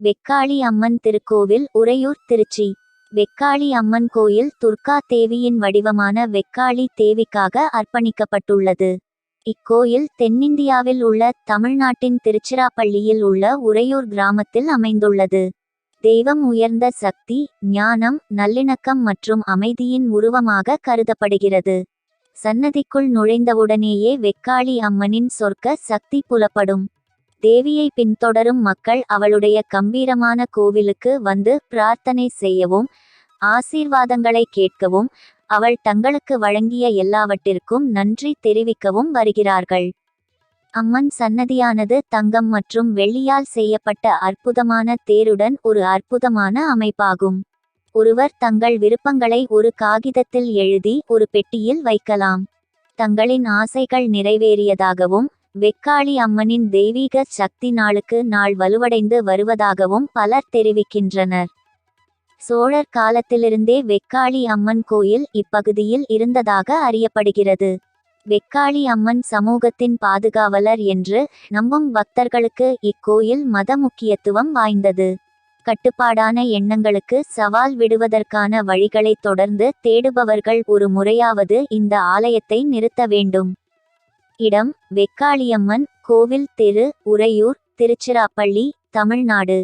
வெக்காளி அம்மன் திருக்கோவில் உறையூர் திருச்சி. வெக்காளி அம்மன் கோயில் துர்கா தேவியின் வடிவமான வெக்காளி தேவிக்காக அர்ப்பணிக்கப்பட்டுள்ளது. இக்கோயில் தென்னிந்தியாவில் உள்ள தமிழ்நாட்டின் திருச்சிராப்பள்ளியில் உள்ள உறையூர் கிராமத்தில் அமைந்துள்ளது. தெய்வம் உயர்ந்த சக்தி ஞானம் நல்லிணக்கம் மற்றும் அமைதியின் உருவமாக கருதப்படுகிறது. சன்னதிக்குள் நுழைந்தவுடனேயே வெக்காளி அம்மனின் சொர்க்க சக்தி புலப்படும். தேவியை பின்தொடரும் மக்கள் அவளுடைய கம்பீரமான கோவிலுக்கு வந்து பிரார்த்தனை செய்யவும் ஆசீர்வாதங்களை கேட்கவும் அவள் தங்களுக்கு வழங்கிய எல்லாவற்றிற்கும் நன்றி தெரிவிக்கவும் வருகிறார்கள். அம்மன் சன்னதியானது தங்கம் மற்றும் வெள்ளியால் செய்யப்பட்ட அற்புதமான தேருடன் ஒரு அற்புதமான அமைப்பாகும். ஒருவர் தங்கள் விருப்பங்களை ஒரு காகிதத்தில் எழுதி ஒரு பெட்டியில் வைக்கலாம். தங்களின் ஆசைகள் நிறைவேறியதாகவும் வெக்காளி அம்மனின் தெய்வீக சக்தி நாளுக்கு நாள் வலுவடைந்து வருவதாகவும் பலர் தெரிவிக்கின்றனர். சோழர் காலத்திலிருந்தே வெக்காளி அம்மன் கோயில் இப்பகுதியில் இருந்ததாக அறியப்படுகிறது. வெக்காளி அம்மன் சமூகத்தின் பாதுகாவலர் என்று நம்பும் பக்தர்களுக்கு இக்கோயில் மத முக்கியத்துவம் வாய்ந்தது. கட்டுப்பாடான எண்ணங்களுக்கு சவால் விடுவதற்கான வழிகளை தொடர்ந்து தேடுபவர்கள் ஒரு முறையாவது இந்த ஆலயத்தை நிறுத்த வேண்டும். இடம் வெக்காளியம்மன் கோவில் தெரு உறையூர் திருச்சிராப்பள்ளி தமிழ்நாடு.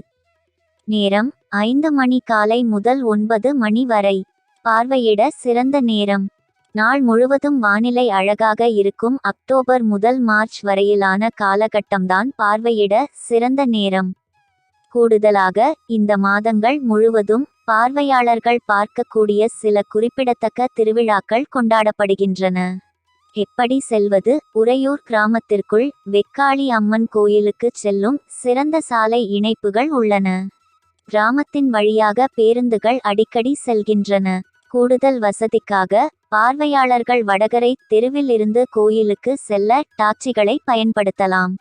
நேரம் ஐந்து மணி காலை முதல் ஒன்பது மணி வரை. பார்வையிட சிறந்த நேரம். நாள் முழுவதும் வானிலை அழகாக இருக்கும் அக்டோபர் முதல் மார்ச் வரையிலான காலகட்டம்தான் பார்வையிட சிறந்த நேரம். கூடுதலாக இந்த மாதங்கள் முழுவதும் பார்வையாளர்கள் பார்க்கக்கூடிய சில குறிப்பிடத்தக்க திருவிழாக்கள் கொண்டாடப்படுகின்றன. எப்படி செல்வது? உறையூர் கிராமத்திற்குள் வெக்காளி அம்மன் கோயிலுக்கு செல்லும் சிறந்த சாலை இணைப்புகள் உள்ளன. கிராமத்தின் வழியாக பேருந்துகள் அடிக்கடி செல்கின்றன. கூடுதல் வசதிக்காக பார்வையாளர்கள் வடகரை தெருவில் இருந்து கோயிலுக்கு செல்ல டாக்ஸிகளை பயன்படுத்தலாம்.